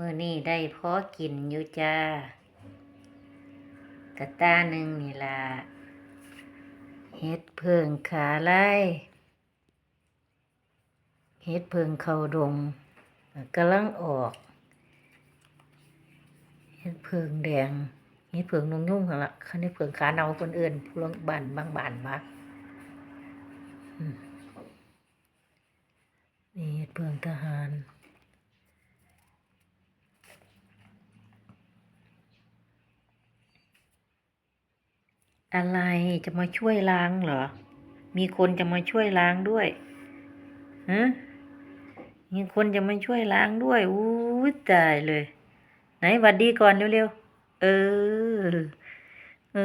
มื่อนี้ได้พอกินอยู่จ้ากระตาหนึ่งนี่ล่ะเฮ็ดเพิงขาไล่เฮ็ดเพิงเข้าดงกำลังออกเฮ็ดเพิงแดงเฮ็ดเพิงนงยุ่งหั่นละคันนี้เพิงขาเนาคนอื่นพวงบานบางบานมาอืมนี่เฮ็ดเพิงทหาร อะไรจะมาช่วยล้างเหรอ มีคนจะมาช่วยล้างด้วยฮะมีคนจะมาช่วยล้างด้วยอู้ตายเลย ไหนหวัดดีก่อนเร็วๆ เออ เอ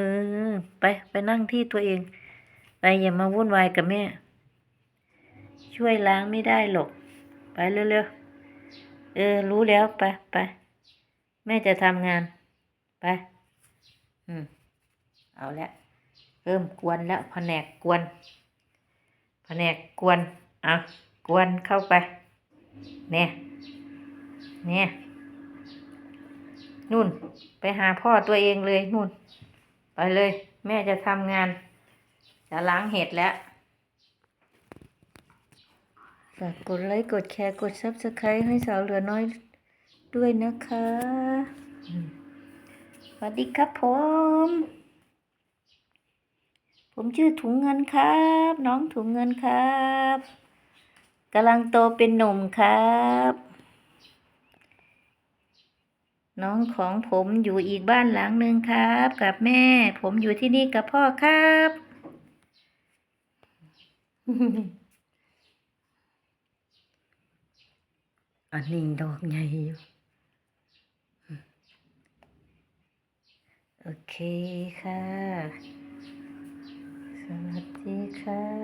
อ ไปไปนั่งที่ตัวเอง ไปอย่ามาวุ่นวายกับแม่ ช่วยล้างไม่ได้หรอก ไปเร็วๆ เออ รู้แล้วไปไปแม่จะทำงาน ไป อืม เอาละเริ่มกวนแล้วแผนกกวนแผนกกวนเอากวนเข้าไป เนี่ย เนี่ย นู่น ไปหาพ่อตัวเองเลยนู่น ไปเลย แม่จะทำงาน จะล้างเห็ดแล้วฝากกดไลค์ กดแชร์ กดซับสไครต์ให้สาวเหลือน้อยด้วยนะคะ สวัสดีครับผม ผมชื่อถุงเงินครับ น้องถุงเงินครับกำลังโตเป็นหนุ่มครับ น้องของผมอยู่อีกบ้านหลังหนึ่งครับ กับแม่ ผมอยู่ที่นี่กับพ่อครับอันนี้ดอกใหญ่อยู่โอเคค่ะ Share.